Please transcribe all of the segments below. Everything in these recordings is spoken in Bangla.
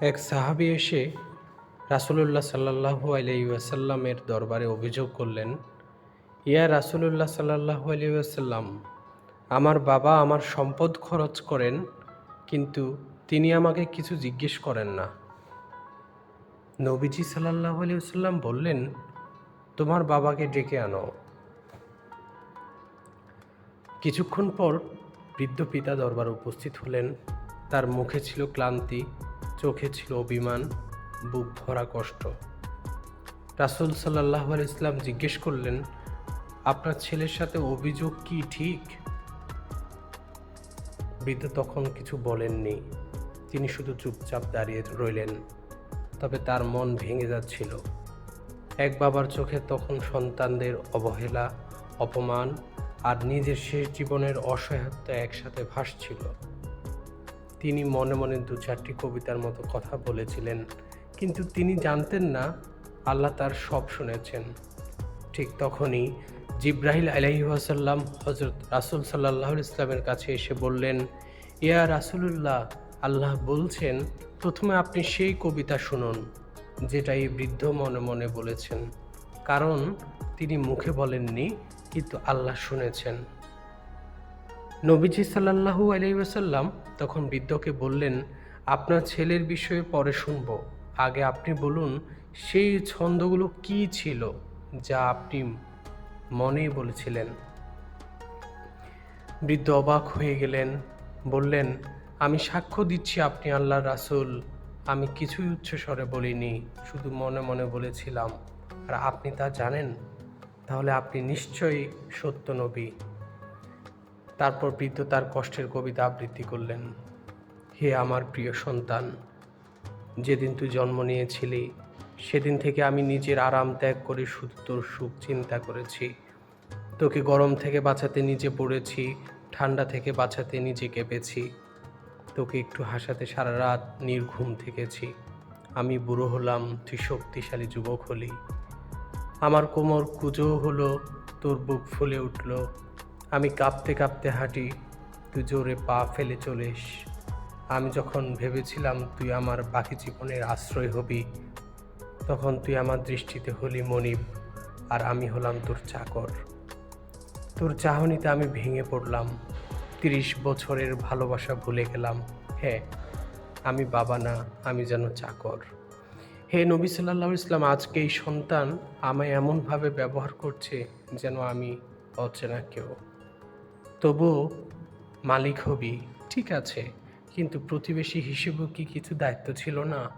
এক সাহাবি এসে রাসুলুল্লাহ সাল্লাহু আলাইসাল্লামের দরবারে অভিযোগ করলেন, ইয়া রাসুলুল্লাহ সাল্লাহু আলাইসাল্লাম আমার বাবা আমার সম্পদ খরচ করেন, কিন্তু তিনি আমাকে কিছু জিজ্ঞেস করেন না। নবীজি সাল্লাহ আলিয়াল্লাম বললেন, তোমার বাবাকে ডেকে আনো। কিছুক্ষণ পর বৃদ্ধ পিতা দরবারে উপস্থিত হলেন। তার মুখে ছিল ক্লান্তি চোখে ছিল অভিমান, বুক ভরা কষ্ট। রাসুল সাল্লাহ ইসলাম জিজ্ঞেস করলেন, আপনার ছেলের সাথে অভিযোগ কি ঠিক? বৃদ্ধ তখন কিছু বলেননি। তিনি শুধু চুপচাপ দাঁড়িয়ে রইলেন, তবে তার মন ভেঙে যাচ্ছিল। এক বাবার চোখে তখন সন্তানদের অবহেলা, অপমান আর নিজের শেষ জীবনের অসহায়ত্ব একসাথে ভাসছিল। তিনি মনে মনে দু চারটি কবিতার মতো কথা বলেছিলেন, কিন্তু তিনি জানতেন না আল্লাহ তার সব শুনেছেন। ঠিক তখনই জিব্রাহিল আলহি ওয়াসাল্লাম হজরত রাসুল সাল্লাহ ইসলামের কাছে এসে বললেন, ইয়া রাসুলুল্লাহ, আল্লাহ বলছেন, প্রথমে আপনি সেই কবিতা শুনুন, যেটা এই বৃদ্ধ মনে মনে বলেছেন। কারণ তিনি মুখে বলেননি, কিন্তু আল্লাহ শুনেছেন। নবীজি সাল্লাহু আলাইসাল্লাম তখন বৃদ্ধকে বললেন, আপনার ছেলের বিষয়ে পরে শুনব। আগে আপনি বলুন, সেই ছন্দগুলো কি ছিল যা আপনি মনেই বলেছিলেন? বৃদ্ধ অবাক হয়ে গেলেন, বললেন, আমি সাক্ষ্য দিচ্ছি আপনি আল্লাহ রাসুল। আমি কিছুই উচ্চস্বরে বলিনি, শুধু মনে মনে বলেছিলাম। আর আপনি তা জানেন? তাহলে আপনি নিশ্চয়ই সত্য নবী। তারপর বৃদ্ধ তার কষ্টের কবিতা আবৃত্তি করলেন। হে আমার প্রিয় সন্তান, যেদিন তুই জন্ম নিয়েছিলি, সেদিন থেকে আমি নিজের আরাম ত্যাগ করে শুধু তোর সুখ চিন্তা করেছি। তোকে গরম থেকে বাঁচাতে নিজে পড়েছি, ঠান্ডা থেকে বাঁচাতে নিজে কেঁপেছি। তোকে একটু হাসাতে সারা রাত নির্ঘুম থেকেছি। আমি বুড়ো হলাম, তুই শক্তিশালী যুবক হলি। আমার কোমর কুজো হলো, তোর বুক ফুলে উঠল। আমি কাঁপতে কাঁপতে হাঁটি, তুই জোরে পা ফেলে চলিস। আমি যখন ভেবেছিলাম তুই আমার বাকি জীবনের আশ্রয় হবি, তখন তুই আমার দৃষ্টিতে হলি মনিব আর আমি হলাম তোর চাকর। তোর চাহনিতে আমি ভেঙে পড়লাম। তিরিশ বছরের ভালোবাসা ভুলে গেলাম। হ্যাঁ আমি বাবা না, আমি যেন চাকর। হে নবী সাল্লাহ ইসলাম আজকে এই সন্তান আমায় এমনভাবে ব্যবহার করছে যেন আমি অচেনা কেউ। তবুও মালিক হবি। ঠিক আছে, কিন্তু প্রতিবেশী হিসেবেও কি কিছু দায়িত্ব ছিল না?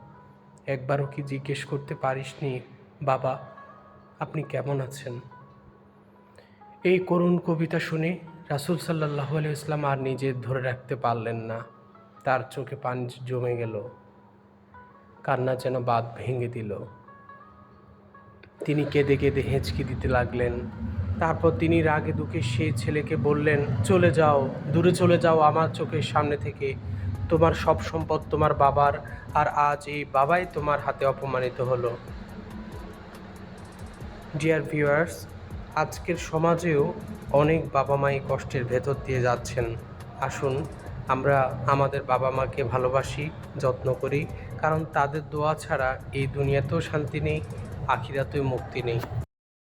একবারও কি জিজ্ঞেস করতে পারিসনি, বাবা? আপনি কেমন আছেন? এই করুণ কবিতা শুনে রাসুল সাল্লাহ ইসলাম আর নিজে ধরে রাখতে পারলেন না। তার চোখে পানি জমে গেল। কান্না যেন বাদ ভেঙে দিল। তিনি কেঁদে কেঁদে হেঁচকি দিতে লাগলেন। তারপর তিনি রাগে দুঃখে সেই ছেলেকে বললেন, চলে যাও, দূরে চলে যাও আমার চোখের সামনে থেকে। তোমার সব সম্পদ তোমার বাবার, আর আজ এই বাবাই তোমার হাতে অপমানিত হলো। ডিয়ার ভিউয়ার্স আজকের সমাজেও অনেক বাবা মাই কষ্টের ভেতর দিয়ে যাচ্ছেন। আসুন, আমরা আমাদের বাবা মাকে ভালোবাসি, যত্ন করি, কারণ তাদের দোয়া ছাড়া এই দুনিয়াতেও শান্তি নেই, আখিরাতেও মুক্তি নেই।